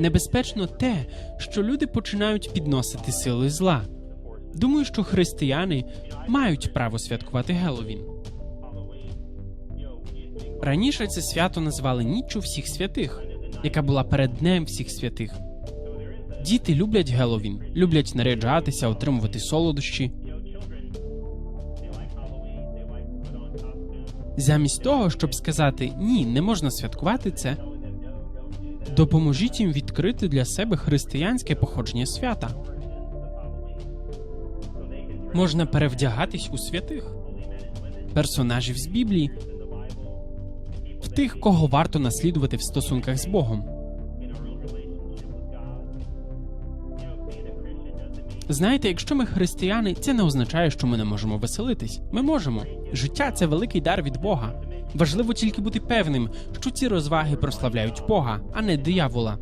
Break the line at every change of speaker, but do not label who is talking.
Небезпечно те, що люди починають підносити сили зла. Думаю, що християни мають право святкувати Геловін. Раніше це свято назвали Ніччю всіх святих, яка була перед Днем всіх святих. Діти люблять Геловін, люблять наряджатися, отримувати солодощі. Замість того, щоб сказати ні, не можна святкувати це, допоможіть їм відкрити для себе християнське походження свята. Можна перевдягатись у святих персонажів з Біблії, в тих, кого варто наслідувати в стосунках з Богом. Знаєте, якщо ми християни, це не означає, що ми не можемо веселитись. Ми можемо. Життя це великий дар від Бога. Важливо тільки бути певним, що ці розваги прославляють Бога, а не диявола.